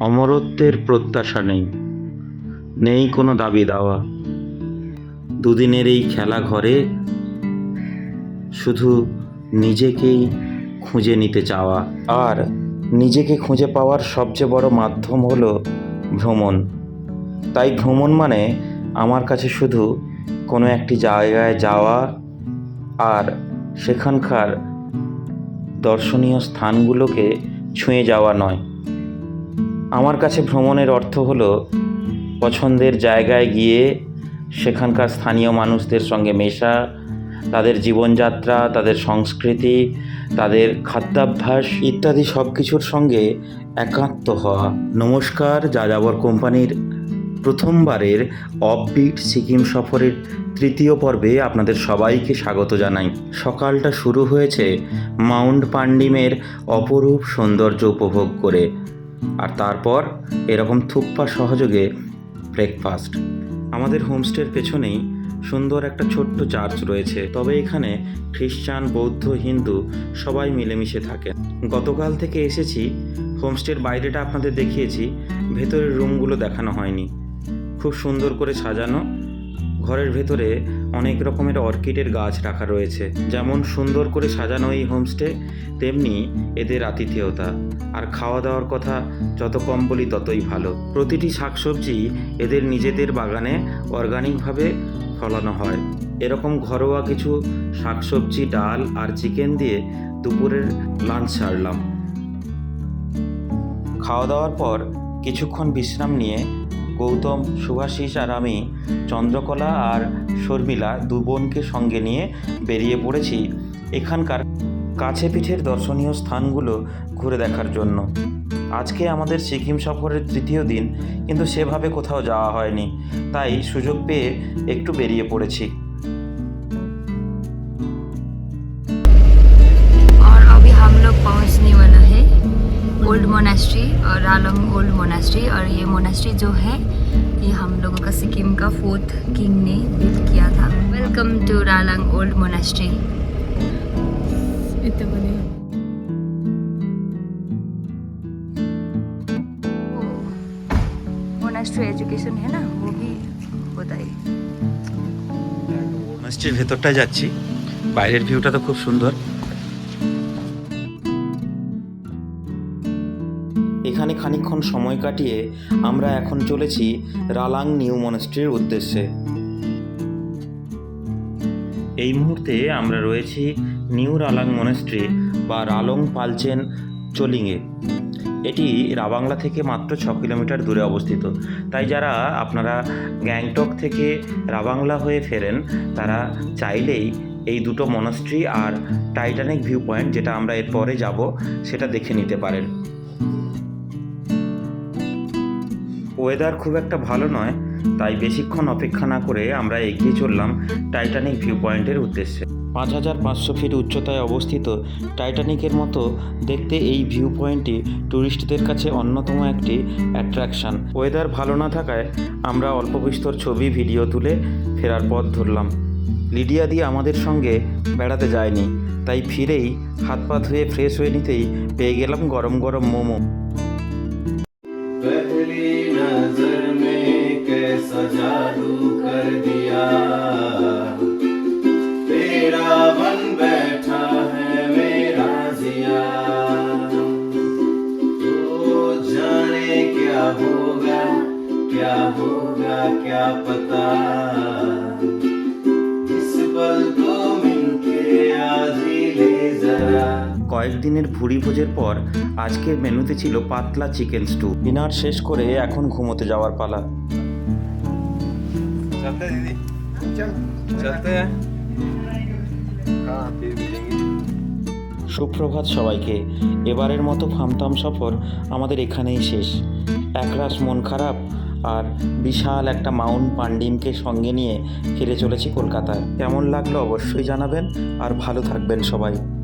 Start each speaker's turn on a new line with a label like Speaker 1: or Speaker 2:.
Speaker 1: অমরত্বের প্রত্যাশা নেই। নেই কোনো দাবি দাওয়া। দুদিনের এই খেলা ঘরে শুধু নিজেকেই খুঁজে নিতে চাওয়া। আর নিজেকে খুঁজে পাওয়ার সবচেয়ে বড় মাধ্যম হলো ভ্রমণ। তাই ভ্রমণ মানে আমার কাছে শুধু কোনো একটি জায়গায় যাওয়া আর সেখানকার দর্শনীয় স্থানগুলোকে ছুঁয়ে যাওয়া নয়। আমার কাছে ভ্রমণের অর্থ হলো পছন্দের জায়গায় গিয়ে সেখানকার স্থানীয় মানুষদের সঙ্গে মেশা, তাদের জীবনযাত্রা, তাদের সংস্কৃতি, তাদের খাদ্যাভ্যাস ইত্যাদি সব কিছুর সঙ্গে একাত্ম হওয়া। নমস্কার, যাযাবর কোম্পানির প্রথমবারের অফবিট সিকিম সফরের তৃতীয় পর্বে আপনাদের সবাইকে স্বাগত জানাই। সকালটা শুরু হয়েছে মাউন্ট পান্ডিমের অপরূপ সৌন্দর্য উপভোগ করে। আর তারপর এরকম থুপ্পা সহযোগে ব্রেকফাস্ট আমাদের হোমস্টের পেছনেই সুন্দর একটা ছোট্ট চার্চ রয়েছে। তবে এখানে খ্রিস্টান বৌদ্ধ, হিন্দু সবাই মিলেমিশে থাকে। গতকাল থেকে এসেছি হোমস্টের বাইরেটা আপনাদের দেখিয়েছি, ভেতরের রুমগুলো দেখানো হয়নি। খুব সুন্দর করে সাজানো ঘরের ভেতরে অনেক রকমের অর্কিডের গাছ রাখা রয়েছে। যেমন সুন্দর করে সাজানো এই হোমস্টে, তেমনি এদের আতিথেয়তা। আর খাওয়া দাওয়ার কথা যত কম বলি ততই ভালো। প্রতিটি শাকসবজি এদের নিজেদের বাগানে অর্গানিকভাবে ফলানো হয়। এরকম ঘরোয়া কিছু শাকসবজি, ডাল আর চিকেন দিয়ে দুপুরের লাঞ্চ সারলাম। খাওয়া দাওয়ার পর কিছুক্ষণ বিশ্রাম নিয়ে গৌতম শুভাশিস আর আমি চন্দ্রকলা আর শর্মিলা দু বোনকে সঙ্গে নিয়ে বেরিয়ে পড়েছি এখানকার কাছে পিঠের দর্শনীয় স্থানগুলো ঘুরে দেখার জন্য। আজকে আমাদের সিকিম সফরের তৃতীয় দিন, কিন্তু সেভাবে কোথাও যাওয়া হয়নি। তাই সুযোগ পেয়ে একটু বেরিয়ে পড়েছি।
Speaker 2: मोनास्ट्री और रालोंग ओल्ड मोनास्ट्री और ये मोनास्ट्री जो है ये हम लोगों का सिक्किम का फोर्थ किंग ने बिल्ड किया था welcome to Ralang old monastery monastery education है ना वो भी होता है
Speaker 1: মসজিদের ভেতরটায় যাচ্ছি বাইরের ভিউটা তো খুব সুন্দর এখানে খানিকক্ষণ সময় কাটিয়ে আমরা এখন চলেছি রালাং নিউ মনেস্ট্রির উদ্দেশ্যে। এই মুহূর্তে আমরা রয়েছি নিউ রালাং মনেস্ট্রি বা রালং পালচেন চলিংয়ে। এটি রাবাংলা থেকে মাত্র ছ কিলোমিটার দূরে অবস্থিত। তাই যারা আপনারা গ্যাংটক থেকে রাবাংলা হয়ে ফেরেন, তারা চাইলেই এই দুটো মনস্ট্রি আর টাইটানিক ভিউ পয়েন্ট যেটা আমরা এরপরে যাব, সেটা দেখে নিতে পারেন। ওয়েদার খুব একটা ভালো নয়, তাই বেশিক্ষণ অপেক্ষা না করে আমরা এগিয়ে চললাম টাইটানিক ভিউ পয়েন্টের উদ্দেশ্যে। পাঁচ হাজার পাঁচশো ফিট উচ্চতায় অবস্থিত টাইটানিকের মতো দেখতে এই ভিউ পয়েন্টটি ট্যুরিস্টদের কাছে অন্যতম একটি অ্যাট্রাকশান ওয়েদার ভালো না থাকায় আমরা অল্প বিস্তর ছবি ভিডিও তুলে ফেরার পথ ধরলাম। লিডিয়া দিয়ে আমাদের সঙ্গে বেড়াতে যায়নি, তাই ফিরেই হাত পা ধুয়ে ফ্রেশ হয়ে নিতেই পেয়ে গেলাম গরম গরম মোমো।
Speaker 3: नज़र में कैसा जादू कर दिया। तेरा बन बैठा है मेरा जिया। तो जाने क्या होगा क्या होगा, क्या पता। इस पल को मिलके आज ही ले जरा।
Speaker 1: কয়েকদিনের ভুরি ভোজের পর আজকের মেনুতে ছিল পাতলা চিকেন স্টু। ডিনার শেষ করে এখন ঘুমোতে যাওয়ার পালা। সুপ্রভাত সবাইকে। এবারের মতো ফামতাম সফর আমাদের এখানেই শেষ। একরাশ মন খারাপ আর বিশাল একটা মাউন্ট পান্ডিমকে সঙ্গে নিয়ে ফিরে চলেছি কলকাতায়। কেমন লাগল অবশ্যই জানাবেন আর ভালো থাকবেন সবাই।